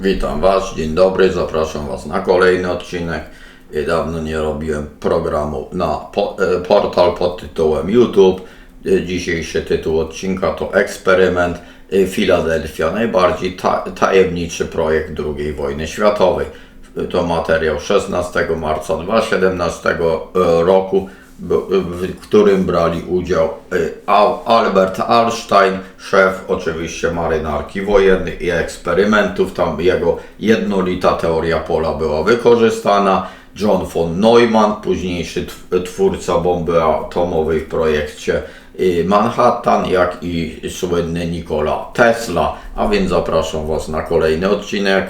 Witam Was, dzień dobry, zapraszam Was na kolejny odcinek. Dawno nie robiłem programu na po, e, portal pod tytułem YouTube. E, Dzisiejszy tytuł odcinka to Eksperyment e, Filadelfia, najbardziej ta, tajemniczy projekt II wojny światowej. To materiał 16 marca 2017 roku, w którym brali udział y, Al- Albert Einstein, szef oczywiście marynarki wojennej i eksperymentów. Tam jego jednolita teoria pola była wykorzystana. John von Neumann, późniejszy tw- twórca bomby atomowej w projekcie y, Manhattan, jak i słynny Nikola Tesla. A więc zapraszam Was na kolejny odcinek.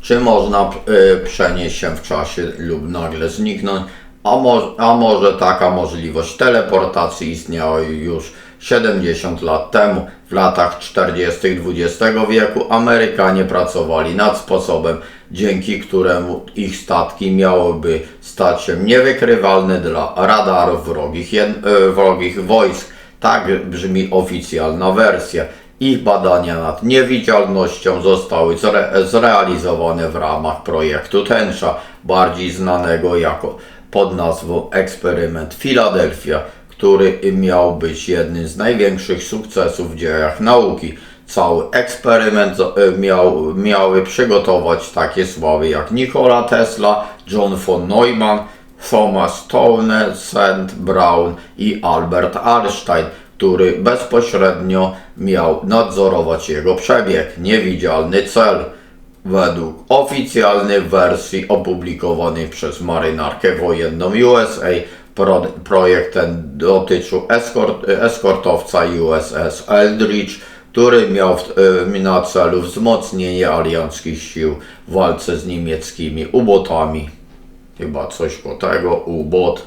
Czy można y, przenieść się w czasie lub nagle zniknąć? A, mo- a może taka możliwość teleportacji istniała już 70 lat temu. W latach 40. XX wieku Amerykanie pracowali nad sposobem, dzięki któremu ich statki miałyby stać się niewykrywalne dla radarów wrogich, y, wrogich wojsk. Tak brzmi oficjalna wersja. Ich badania nad niewidzialnością zostały zre zrealizowane w ramach projektu Tęcza, bardziej znanego jako pod nazwą Eksperyment Filadelfia, który miał być jednym z największych sukcesów w dziejach nauki. Cały eksperyment e, miał, miały przygotować takie sławy jak Nikola Tesla, John von Neumann, Thomas Townsend Brown i Albert Einstein, który bezpośrednio miał nadzorować jego przebieg. Niewidzialny cel. Według oficjalnej wersji opublikowanej przez marynarkę wojenną USA, pro, projekt ten dotyczył eskort, eskortowca USS Eldridge, który miał y, na celu wzmocnienie alianckich sił w walce z niemieckimi ubotami. Chyba coś po tego, ubot.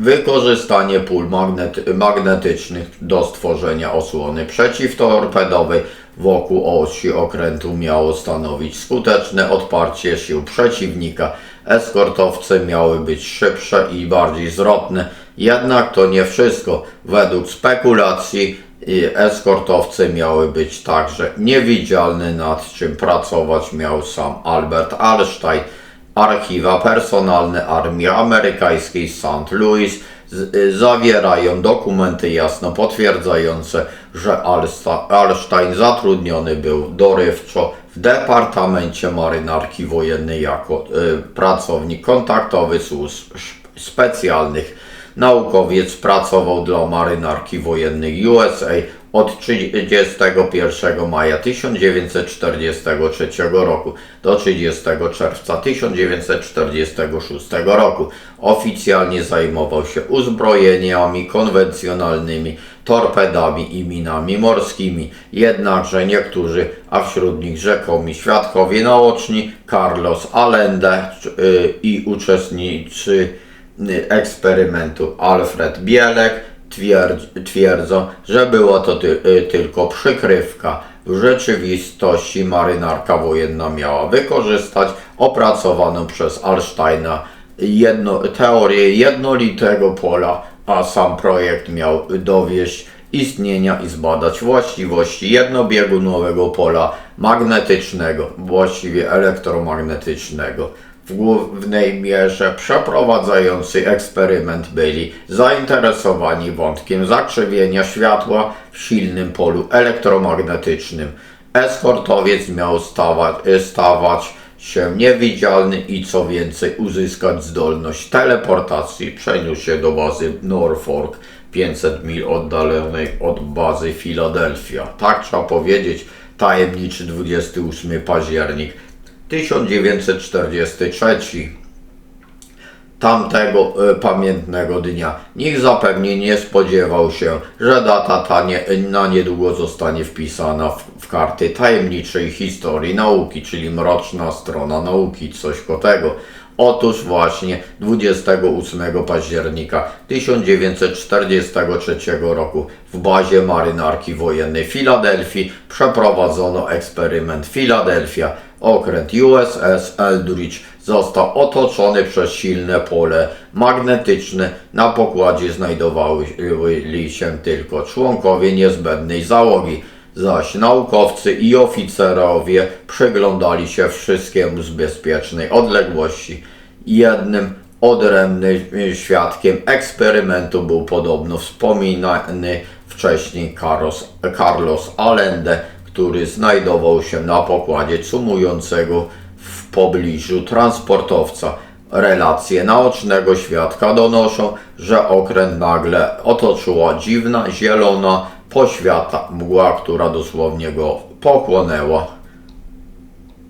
Wykorzystanie pól magnet, magnetycznych do stworzenia osłony przeciwtorpedowej wokół osi okrętu miało stanowić skuteczne odparcie sił przeciwnika. Eskortowce miały być szybsze i bardziej zwrotne, jednak to nie wszystko. Według spekulacji i eskortowce miały być także niewidzialne, nad czym pracować miał sam Albert Einstein. Archiwa personalne Armii Amerykańskiej St. Louis y, zawierają dokumenty jasno potwierdzające, że Einstein zatrudniony był dorywczo w Departamencie Marynarki Wojennej jako y, pracownik kontaktowy służb specjalnych. Naukowiec pracował dla marynarki wojennej USA od 31 maja 1943 roku do 30 czerwca 1946 roku. Oficjalnie zajmował się uzbrojeniami konwencjonalnymi, torpedami i minami morskimi. Jednakże niektórzy, a wśród nich rzekomi świadkowie naoczni, Carlos Allende y, i uczestnicy y, eksperymentu Alfred Bielek twierdz, twierdzą, że była to ty, y, tylko przykrywka. W rzeczywistości marynarka wojenna miała wykorzystać opracowaną przez Einsteina jedno, teorię jednolitego pola, a sam projekt miał dowieść istnienia i zbadać właściwości jednobiegunowego pola magnetycznego, właściwie elektromagnetycznego. W głównej mierze przeprowadzający eksperyment byli zainteresowani wątkiem zakrzywienia światła w silnym polu elektromagnetycznym. Eskortowiec miał stawać, stawać się niewidzialny i co więcej uzyskać zdolność teleportacji, przeniósł się do bazy Norfolk 500 mil oddalonej od bazy Philadelphia. Tak trzeba powiedzieć, tajemniczy 28 październik 1943 tamtego e, pamiętnego dnia. Nikt zapewne nie spodziewał się, że data ta nie, na niedługo zostanie wpisana w, w karty tajemniczej historii nauki, czyli mroczna strona nauki, coś tego. Otóż właśnie 28 października 1943 roku w bazie marynarki wojennej Filadelfii przeprowadzono eksperyment Filadelfia. Okręt USS Eldridge został otoczony przez silne pole magnetyczne. Na pokładzie znajdowali się tylko członkowie niezbędnej załogi. zaś naukowcy i oficerowie przyglądali się wszystkiemu z bezpiecznej odległości. Jednym odrębnym świadkiem eksperymentu był podobno wspominany wcześniej Carlos, Carlos Allende, który znajdował się na pokładzie sumującego w pobliżu transportowca. Relacje naocznego świadka donoszą, że okręt nagle otoczyła dziwna, zielona, poświata mgła, która dosłownie go pochłonęła.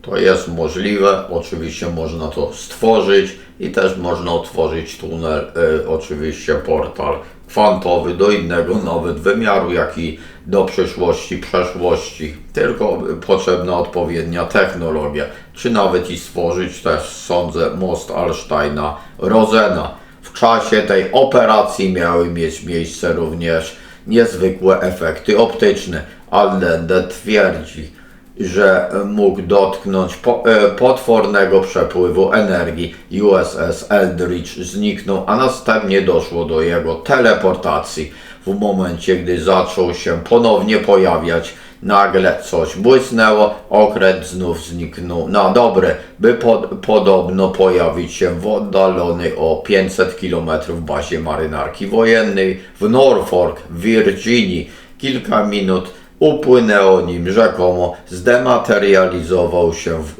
To jest możliwe, oczywiście można to stworzyć i też można otworzyć tunel, y, oczywiście portal kwantowy do innego nawet wymiaru, jak i do przyszłości, przeszłości. Tylko potrzebna odpowiednia technologia, czy nawet i stworzyć też, sądzę, most Alsteina Rosena. W czasie tej operacji miały mieć miejsce również niezwykłe efekty optyczne. Allende twierdzi, że mógł dotknąć e, potwornego przepływu energii. USS Eldridge zniknął, a następnie doszło do jego teleportacji. W momencie, gdy zaczął się ponownie pojawiać, nagle coś błysnęło, okręt znów zniknął na dobre, by pod, podobno pojawić się w oddalonej o 500 km bazie marynarki wojennej w Norfolk, w Virginii. Kilka minut upłynęło nim rzekomo, zdematerializował się w,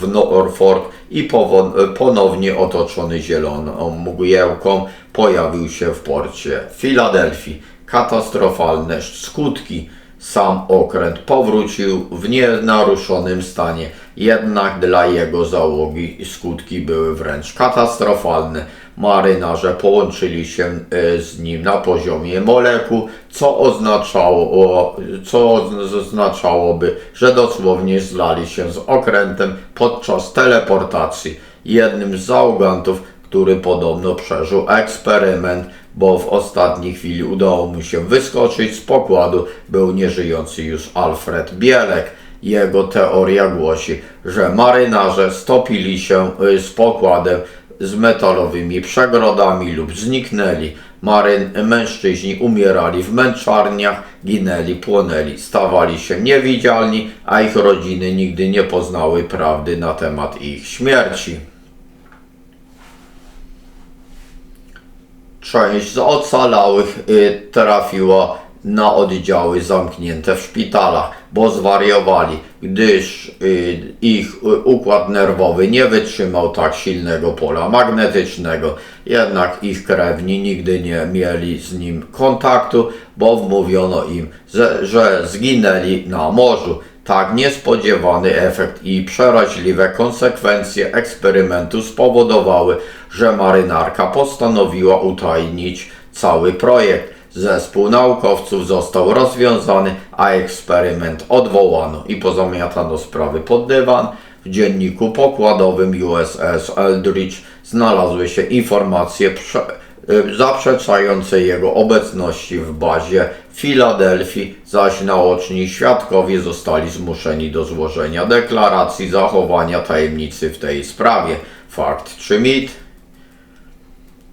w Norfolk i ponownie otoczony zieloną mgiełką pojawił się w porcie Filadelfii. Katastrofalne skutki. Sam okręt powrócił w nienaruszonym stanie, jednak dla jego załogi skutki były wręcz katastrofalne. Marynarze połączyli się e, z nim na poziomie molekuł, co oznaczało, co oznaczałoby, że dosłownie zlali się z okrętem podczas teleportacji. Jednym z załogantów, który podobno przeżył eksperyment, bo w ostatniej chwili udało mu się wyskoczyć z pokładu, był nieżyjący już Alfred Bielek. Jego teoria głosi, że marynarze stopili się y, z pokładem z metalowymi przegrodami lub zniknęli. Maryn, mężczyźni umierali w męczarniach, ginęli, płonęli, stawali się niewidzialni, a ich rodziny nigdy nie poznały prawdy na temat ich śmierci. Część z ocalałych y, trafiła na oddziały zamknięte w szpitalach, bo zwariowali, gdyż y, ich y, układ nerwowy nie wytrzymał tak silnego pola magnetycznego. Jednak ich krewni nigdy nie mieli z nim kontaktu, bo wmówiono im, że, że zginęli na morzu. Tak niespodziewany efekt i przeraźliwe konsekwencje eksperymentu spowodowały, że marynarka postanowiła utajnić cały projekt. Zespół naukowców został rozwiązany, a eksperyment odwołano i pozamiatano sprawy pod dywan. W dzienniku pokładowym USS Eldridge znalazły się informacje prze, y, zaprzeczające jego obecności w bazie w Filadelfii, zaś naoczni świadkowie zostali zmuszeni do złożenia deklaracji zachowania tajemnicy w tej sprawie. Fakt czy mit?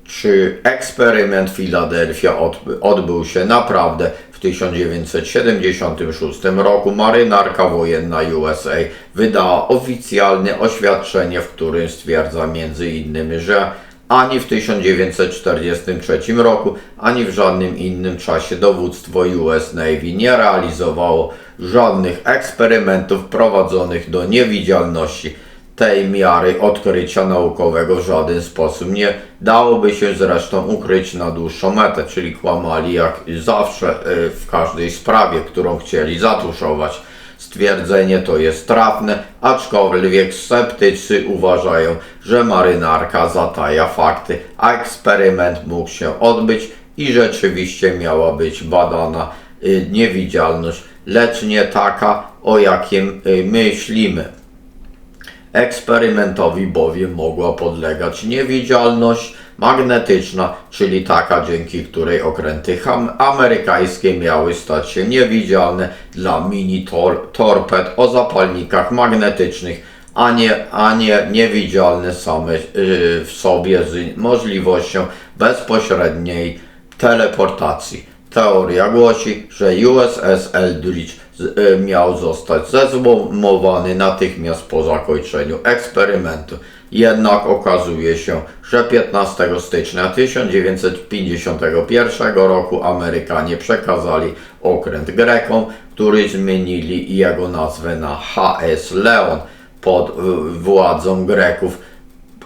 Czy eksperyment Filadelfia odby- odbył się naprawdę w 1976 roku? Marynarka wojenna USA wydała oficjalne oświadczenie, w którym stwierdza m.in., że ani w 1943 roku, ani w żadnym innym czasie dowództwo US Navy nie realizowało żadnych eksperymentów prowadzonych do niewidzialności tej miary odkrycia naukowego w żaden sposób nie dałoby się zresztą ukryć na dłuższą metę, czyli kłamali jak zawsze y, w każdej sprawie, którą chcieli zatuszować. Stwierdzenie to jest trafne, aczkolwiek sceptycy uważają, że marynarka zataja fakty, a eksperyment mógł się odbyć i rzeczywiście miała być badana y, niewidzialność, lecz nie taka, o jakim y, myślimy. Eksperymentowi bowiem mogła podlegać niewidzialność magnetyczna, czyli taka, dzięki której okręty amerykańskie miały stać się niewidzialne dla mini tor- torped o zapalnikach magnetycznych, a nie, a nie niewidzialne same yy, w sobie z możliwością bezpośredniej teleportacji. Teoria głosi, że USS Eldridge miał zostać zezłomowany natychmiast po zakończeniu eksperymentu. Jednak okazuje się, że 15 stycznia 1951 roku Amerykanie przekazali okręt Grekom, który zmienili jego nazwę na HS Leon pod władzą Greków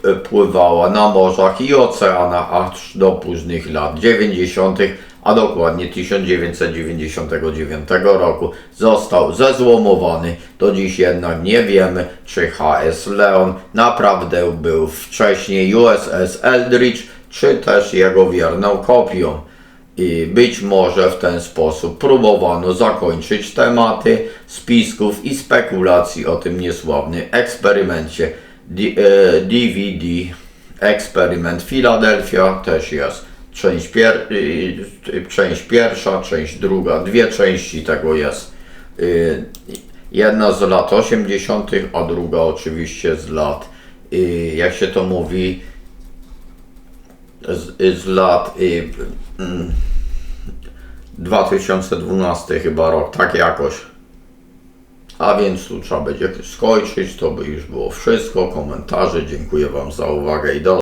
y, pływała na morzach i oceanach aż do późnych lat 90., a dokładnie 1999 roku został zezłomowany. Do dziś jednak nie wiemy, czy HS Leon naprawdę był wcześniej USS Eldridge, czy też jego wierną kopią. I być może w ten sposób próbowano zakończyć tematy spisków i spekulacji o tym niesławnym eksperymencie D- e, DVD. Eksperyment Philadelphia też jest. Część, pier- y, y, część pierwsza, część druga, dwie części tego jest. Y, Jedna z lat 80., a druga oczywiście z lat, jak się to mówi, z, z lat y, mm, 2012 chyba rok, tak jakoś. A więc tu trzeba będzie skończyć, to by już było wszystko. Komentarze, dziękuję Wam za uwagę i do